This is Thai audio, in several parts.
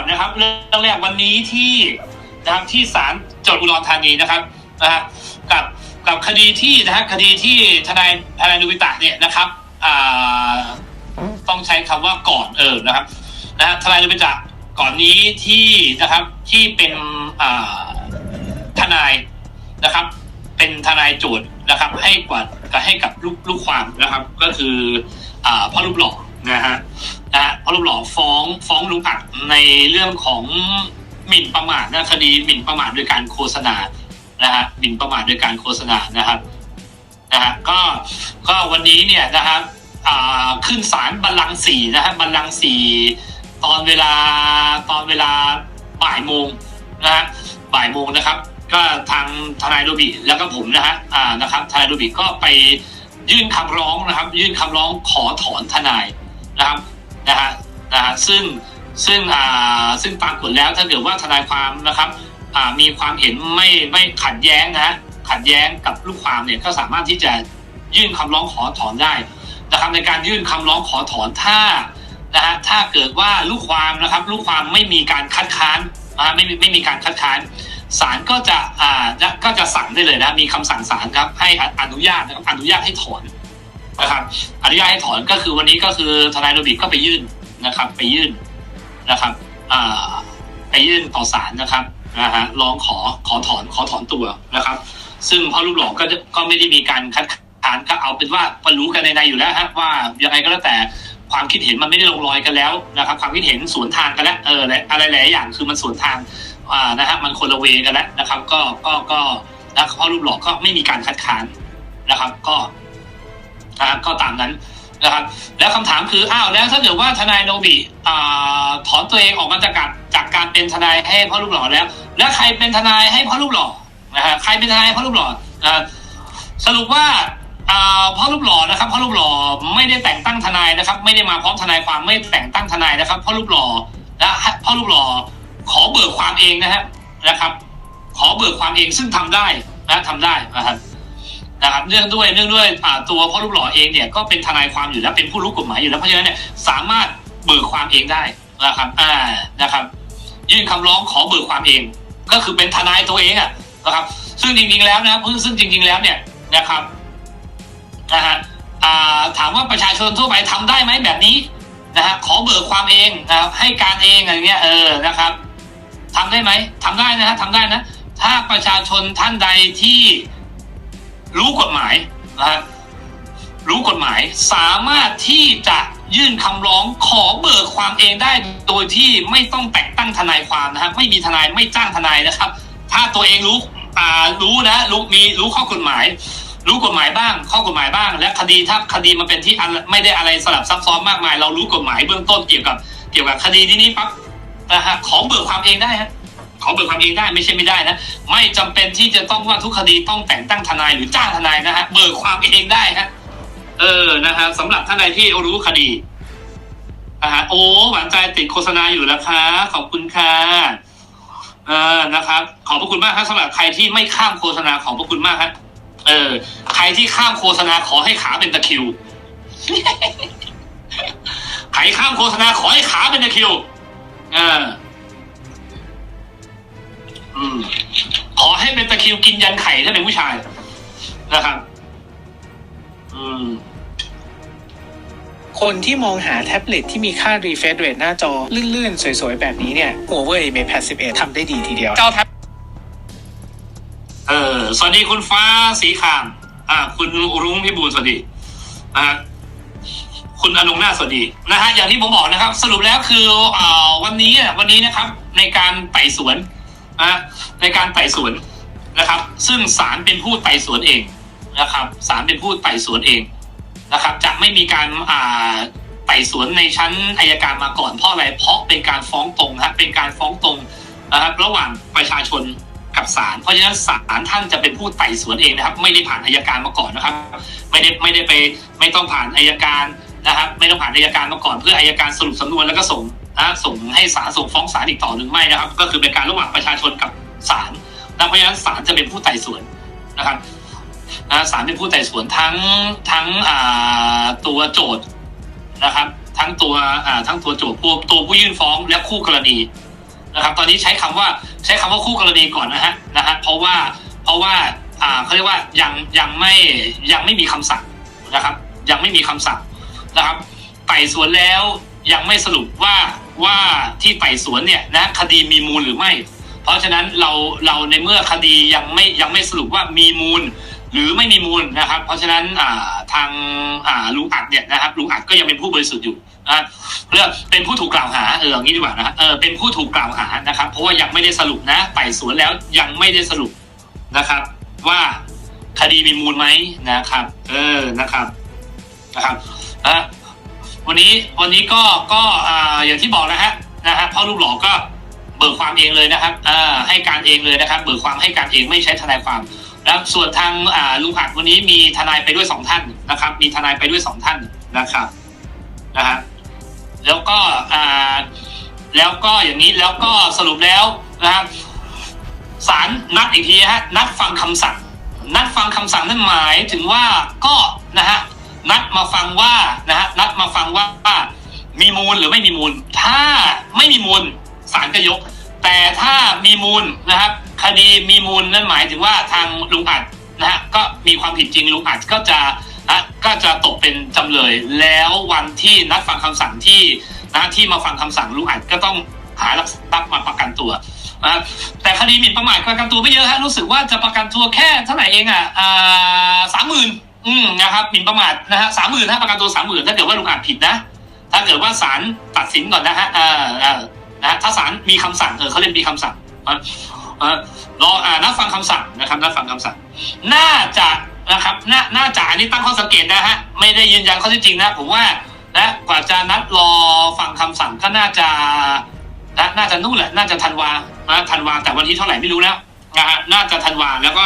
อนนะครับ เรื่องแรกวันนี้ที่นะครับที่ศาลจังหวัดอุดรธานีนะครับนะฮะกับกับคดีที่นะฮะคดีที่ทนายทนายนุวิตะเนี่ยนะครับอ่าต้องใช้คำว่าก่อนเออนะครับนะฮะทนายนุวิตะก่อนนี้ที่นะครับที่เป็นอ่าทนายนะครับ เป็นทนายโจทย์นะครับ ให้กว่าให้กับลูกลูกความนะครับ ก็คืออ่าพ่อรูปหล่อ นะฮะนะฮะพอรูปหล่อฟ้องฟ้องลุงอัดในเรื่องของหมิ่นประมาทนะคดีหมิ่นประมาทโดยการโฆษณานะฮะหมิ่นประมาทโดยการโฆษณานะครับนะฮะก็ก็วันนี้เนี่ยนะครับขึ้นศาลบัลลังก์สี่นะฮะบัลลังก์สี่ตอนเวลาตอนเวลาบ่ายโมงนะฮะบ่ายโมงนะครับ ก็ทางทนายโรบิแล้วก็ผมนะฮะอ่านะครับทนายโรบิก็ไปยื่นคำร้องนะครับ ยื่นคำร้องขอถอนทนาย นะครับนะฮะนะฮะซึ่งซึ่งอ่าซึ่งปรากฏแล้วถ้าเกิดว่าทนายความนะครับอ่ามีความเห็นไม่ไม่ขัดแย้งนะฮะขัดแย้งกับลูกความเนี่ยก็สามารถที่จะยื่นคำร้องขอถอนได้นะครับในการยื่นคำร้องขอถอนถ้านะฮะถ้าเกิดว่าลูกความนะครับ ลูกความไม่มีการคัดค้านนะฮะไม่ไม่มีการคัดค้านศาลก็จะอ่าก็จะสั่งได้เลยนะมีคำสั่งศาลครับให้อนุญาตนะครับอนุญาตให้ถอน นะครับอนุญาตให้ถอนก็คือวันนี้ก็คือทนายโรบิก็ไปยื่นนะครับ ไปยื่นนะครับไปยื่นต่อศาลนะครับนะฮะร้องขอขอถอนขอถอนตัวนะครับ ซึ่งพ่อลูกหลอกก็ก็ไม่ได้มีการคัดค้านก็เอาเป็นว่าก็รู้กันในในอยู่แล้วฮะว่ายังไงก็แล้วแต่ความคิดเห็นมันไม่ได้ลงรอยกันแล้วนะครับ ความคิดเห็นสวนทางกันแล้วเออและอะไรหลายอย่างคือมันสวนทางอ่านะฮะมันคนละเวกันแล้วนะครับ ก็ก็ก็นะพ่อลูกหลอกก็ไม่มีการคัดค้านนะครับ ก็ นะครับก็ตามนั้นนะครับ แล้วคำถามคืออ้าวแล้วถ้าเกิดว่าทนายโนบิอถอนตัวเองออกมาจากการจากการเป็นทนายให้พ่อรูปหล่อแล้ว แล้วใครเป็นทนายให้พ่อรูปหล่อนะฮะใครเป็นทนายพ่อรูปหล่อนะสรุปว่าพ่อรูปหล่อนะครับพ่อรูปหล่อไม่ได้แต่งตั้งทนายนะครับ ไม่ได้มาพร้อมทนายความไม่แต่งตั้งทนายนะครับพ่อรูปหล่อนะพ่อรูปหล่อขอเบิกความเองนะฮะนะครับ ขอเบิกความเองซึ่งทำได้นะทำได้นะครับ นะครับเนื่องด้วยเนื่องด้วยตัวพ่อรูปหล่อเองเนี่ยก็เป็นทนายความอยู่แล้วเป็นผู้รู้กฎหมายอยู่แล้วเพราะฉะนั้นเนี่ยสามารถเบิกความเองได้นะครับอ่านะครับ ยื่นคำร้องขอเบิกความเอง ก็คือเป็นทนายตัวเองอะนะครับ ซึ่งจริงๆแล้วนะซึ่งจริง ๆแล้วเนี่ยนะครับนะฮะถามว่าประชาชนทั่วไปทำได้ไหมแบบนี้นะฮะขอเบิกความเองนะครับให้การเองอะไรเงี้ยเออนะครับทำได้ไหมทำได้นะฮะทำได้นะ ถ้าประชาชนท่านใดที่ รู้กฎหมายนะฮะรู้กฎหมายสามารถที่จะยื่นคำร้องขอเบิกความเองได้โดยที่ไม่ต้องแต่งตั้งทนายความนะฮะไม่มีทนายไม่จ้างทนายนะครับ ถ้าตัวเองรู้อ่ารู้นะรู้มีรู้ข้อกฎหมาย รู้กฎหมายบ้าง ข้อกฎหมายบ้าง และคดีถ้าคดีมันเป็นที่ไม่ได้อะไรสลับซับซ้อนมากมาย เรารู้กฎหมายเบื้องต้นเกี่ยวกับเกี่ยวกับคดีที่นี้ปั๊บนะฮะขอเบิกความเองได้ฮะ ขอเบิกความเองได้ไม่ใช่ไม่ได้นะ ไม่จำเป็นที่จะต้องว่าทุกคดีต้องแต่งตั้งทนายหรือจ้างทนายนะฮะเบิกความเองได้ฮะเออนะฮะสำหรับท่านใดที่รู้คดีนะฮะโอ้หวานใจติดโฆษณาอยู่แล้วค่ะขอบคุณค่ะเออนะครับขอบพระคุณมากครับสำหรับใครที่ไม่ข้ามโฆษณาขอบพระคุณมากครับเออ ใครที่ข้ามโฆษณาขอให้ขาเป็นตะคิวใครข้ามโฆษณาขอให้ขาเป็นตะคิว เอออืม ขอให้เป็นตะคริวกินยันไข่ถ้าเป็นผู้ชายนะครับ อืม คนที่มองหาแท็บเล็ตที่มีค่า refresh rate หน้าจอ ลื่น ๆ สวย ๆ แบบนี้เนี่ย Huawei Mate 11ทำได้ดีทีเดียว เจ้าแท็บเออ สวัสดีคุณฟ้าสีขาม อ่า คุณรุ้งพิบูลสวัสดีอ่าคุณอนงนาถสวัสดีนะฮะอย่างที่ผมบอกนะครับ สรุปแล้วคืออ่าวันนี้อะวันนี้นะครับ ในการไต่สวน นะในการไต่สวนนะครับ ซึ่งศาลเป็นผู้ไต่สวนเองนะครับศาลเป็นผู้ไต่สวนเองนะครับ จะไม่มีการอ่าไต่สวนในชั้นอายการมาก่อนเพราะอะไรเพราะเป็นการฟ้องตรงครับเป็นการฟ้องตรงนะครับ ระหว่างประชาชนกับศาลเพราะฉะนั้นศาลท่านจะเป็นผู้ไต่สวนเองนะครับ ไม่ได้ผ่านอายการมาก่อนนะครับ ไม่ได้ไม่ได้ไปไม่ต้องผ่านอายการนะครับ ไม่ต้องผ่านอายการมาก่อนเพื่ออายการสรุปสำนวนแล้วก็ส่ง นะส่งให้ศาลส่งฟ้องศาลอีกต่อหรือไม่นะครับ ก็คือเป็นการระหว่างประชาชนกับศาลนะเพราะฉะนั้นศาลจะเป็นผู้ไต่สวนนะครับนะศาลเป็นผู้ไต่สวนทั้งทั้งตัวโจทย์นะครับ ทั้งตัวทั้งตัวโจทย์ตัวตัวผู้ยื่นฟ้องและคู่กรณีนะครับ ตอนนี้ใช้คำว่าใช้คำว่าคู่กรณีก่อนนะฮะนะฮะเพราะว่าเพราะว่าอ่าเขาเรียกว่ายังยังไม่ยังไม่มีคำสั่งนะครับ ยังไม่มีคำสั่งนะครับไต่สวนแล้วยังไม่สรุปว่า ว่าที่ไต่สวนเนี่ยนะคดีมีมูลหรือไม่ เพราะฉะนั้นเราเราในเมื่อคดียังไม่ยังไม่สรุปว่ามีมูล หรือไม่มีมูลนะครับ เพราะฉะนั้นทางลุงอัดเนี่ยนะครับลุงอัดก็ยังเป็นผู้บริสุทธิ์อยู่นะเรียกเป็นผู้ถูกกล่าวหาเอออย่างนี้ดีกว่านะฮะเออเป็นผู้ถูกกล่าวหานะครับ เพราะว่ายังไม่ได้สรุปนะไต่สวนแล้วยังไม่ได้สรุปนะครับ ว่าคดีมีมูลไหมนะครับ เออนะครับนะครับอะ วันนี้วันนี้ก็ก็อ่าอย่างที่บอกนะฮะนะฮะพ่อลูกหล่อก็เบิกความเองเลยนะครับอ่าให้การเองเลยนะครับ เบิกความให้การเองไม่ใช้ทนายความนะครับส่วนทางอ่าลุงอัดวันนี้มีทนายไปด้วยสองท่านนะครับ มีทนายไปด้วยสองท่านนะครับนะฮะแล้วก็อ่าแล้วก็อย่างนี้แล้วก็สรุปแล้วนะครับศาลนัดอีกทีฮะนัดฟังคำสั่ง นัดฟังคำสั่งนั่นหมายถึงว่าก็นะฮะ นัดมาฟังว่านะฮะนัดมาฟังว่ามีมูลหรือไม่มีมูล ถ้าไม่มีมูลศาลก็ยก แต่ถ้ามีมูลนะครับ คดีมีมูลนั่นหมายถึงว่าทางลุงอัดนะฮะก็มีความผิดจริงลุงอัดก็จะนะก็จะตกเป็นจำเลยแล้ววันที่นัดฟังคำสั่งที่นะที่มาฟังคำสั่งลุงอัดก็ต้องหาหลักทรัพย์มาประกันตัวนะแต่คดีหมิ่นประมาทประกันตัวไม่เยอะฮะรู้สึกว่าจะประกันตัวแค่เท่าไหร่เองอะสามหมื่น อืมนะครับหมิ่นประมาทนะฮะสามหมื่นถ้าประกันตัวสามหมื่นถ้าเกิดว่าลุงอัดผิดนะ ถ้าเกิดว่าศาลตัดสินก่อนนะฮะเอ่าอ่านะถ้าศาลมีคำสั่งเออเขาเรียกมีคำสั่งอะเอ่อรออ่านัดฟังคำสั่งนะครับนัดฟังคำสั่ง น่าจะนะครับน่าน่าจะอันนี้ตั้งข้อสังเกตนะฮะไม่ได้ยืนยันข้อท็จจริงนะผมว่านะกว่าจะนัดรอฟังคำสั่งก็น่าจะนะน่าจะนู่นแหละน่าจะธันวานะธันวาแต่วันที่เท่าไหร่ไม่รู้นะนะฮะน่าจะธันวาแล้วก็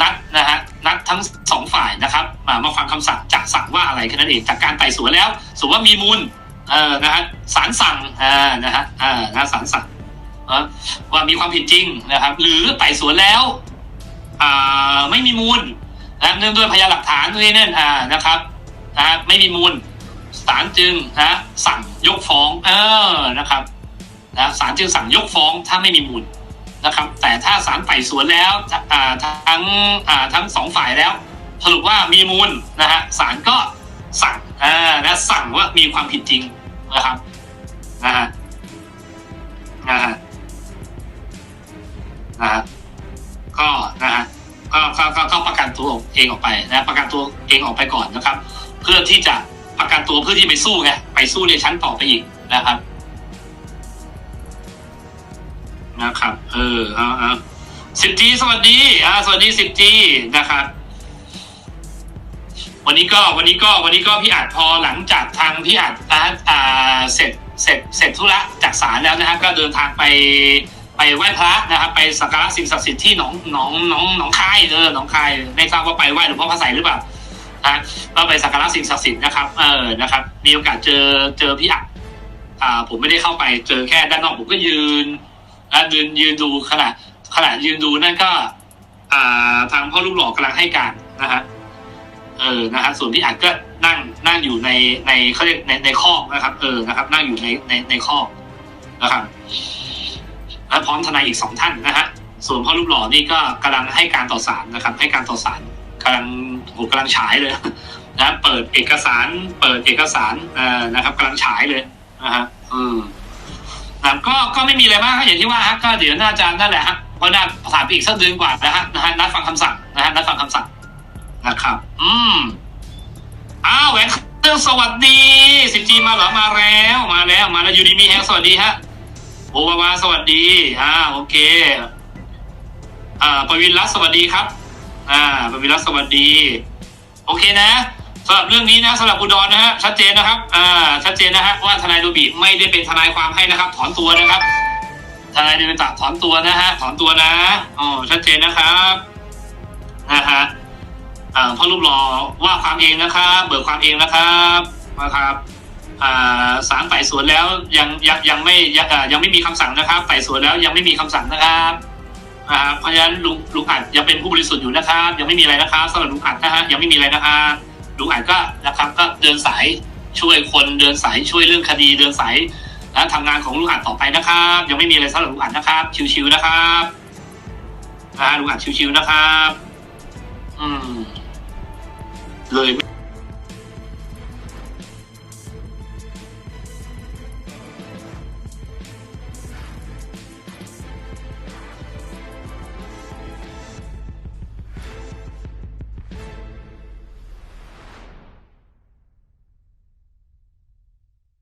นัดนะฮะนัดทั้งสองฝ่าย นะครับมาฟังคำสั่งจะสั่งว่าอะไรแค่นั้นเองจากการไต่สวนแล้วสมมติว่ามีมูลเออนะฮะศาลสั่งอ่านะฮะอ่านะศาลสั่งว่ามีความผิดจริงนะครับ หรือไต่สวนแล้วอ่าไม่มีมูลนะเนื่องด้วยพยานหลักฐานนู่นนี่นั่นอ่านะครับนะไม่มีมูลศาลจึงนะสั่งยกฟ้อง เออนะครับนะศาลจึงสั่งยกฟ้องถ้าไม่มีมูลนะครับ แต่ถ้าศาลไต่สวนแล้วอ่าทั้งอ่าทั้งสองฝ่ายแล้ว สรุปว่ามีมูลนะฮะศาลก็สั่งอ่านะสั่งว่ามีความผิดจริงนะครับนะฮะนะฮะนะฮะก็นะฮะก็ก็ก็ก็ประกันตัวเองออกไปนะประกันตัวเองออกไปก่อนนะครับ เพื่อที่จะประกันตัวเพื่อที่ไปสู้ไงไปสู้ในชั้นต่อไปอีกนะครับ นะครับ เออเอาเอาสิบจีสวัสดีอ่าสวัสดีสิบจีนะครับ วันนี้ก็วันนี้ก็วันนี้ก็พี่อาจพอหลังจากทางพี่อาจนะฮะอ่าเสร็จเสร็จเสร็จธุระจากศาลแล้วนะฮะก็เดินทางไปไปไหว้พระนะครับไปสักการะสิ่งศักดิ์สิทธิ์ที่หนองหนองหนองหนองคายเออหนองคายไม่ทราบว่าไปไหว้หลวงพ่อพระไสยหรือเปล่านะก็ไปสักการะสิ่งศักดิ์สิทธิ์นะครับเออนะครับ มีโอกาสเจอเจอพี่อาจอ่าผมไม่ได้เข้าไปเจอแค่ด้านนอกผมก็ยืนนะยืนยืนดูขณะขณะยืนดูนั่นก็ อ่าทางพ่อลูกหล่อกำลังให้การนะฮะ เออนะฮะส่วนพี่อัดก็นั่งนั่งอยู่ในในเขาเรียกในในคอกนะครับ เออนะครับ นั่งอยู่ในในในคอกนะครับและพร้อมทนายอีกสองท่านนะฮะส่วนพ่อรูปหล่อนี่ก็กำลังให้การต่อศาลนะครับ ให้การต่อศาลกำลังโหกำลังฉายเลยนะเปิดเอกสาร เปิดเอกสารเอ่อนะครับกำลังฉายเลยนะฮะอืมนะก็ก็ไม่มีอะไรมากอย่างที่ว่าฮะก็เดี๋ยวน่าจะนั่นแหละฮะเพราะน่าผ่านไปอีกสักเดือนกว่านะฮะนะฮะนัดฟังคำสั่งนะฮะนัดฟังคำสั่ง นะครับ อืมอ้าวแหวนเครื่องสวัสดีสิจีมาเหรอมาแล้วมาแล้ว มาแล้วอยู่ดีมีแฮงสวัสดีฮะโอบาวาสวัสดีอ่าโอเค อ่าปวินรัตน์สวัสดีครับ อ่าปวินรัตน์สวัสดี โอเคนะสำหรับเรื่องนี้นะสำหรับอุดรนะฮะชัดเจนนะครับ อ่า ชัดเจนนะฮะว่าทนายโดบิไม่ได้เป็นทนายความให้นะครับ ถอนตัวนะครับทนายเดวิตะถอนตัวนะฮะถอนตัวนะอ๋อชัดเจนนะครับนะฮะ พ่อรูปรอว่าความเองนะครับ เบิกความเองนะครับนะครับอ่าศาลไต่สวนแล้วยังยังยังไม่ยังยังไม่มีคำสั่งนะครับไต่สวนแล้วยังไม่มีคำสั่งนะครับอ่าเพราะฉะนั้นลุงลุงอัดยังเป็นผู้บริสุทธิ์อยู่นะครับ ยังไม่มีอะไรนะครับสำหรับลุงอัดนะฮะยังไม่มีอะไรนะครับลุงอัดก็นะครับก็เดินสายช่วยคนเดินสายช่วยเรื่องคดีเดินสายนะทำงานของลุงอัดต่อไปนะครับ ยังไม่มีอะไรสำหรับลุงอัดนะครับ ชิวๆนะครับอ่าลุงอัดชิวๆนะครับ อืม เลย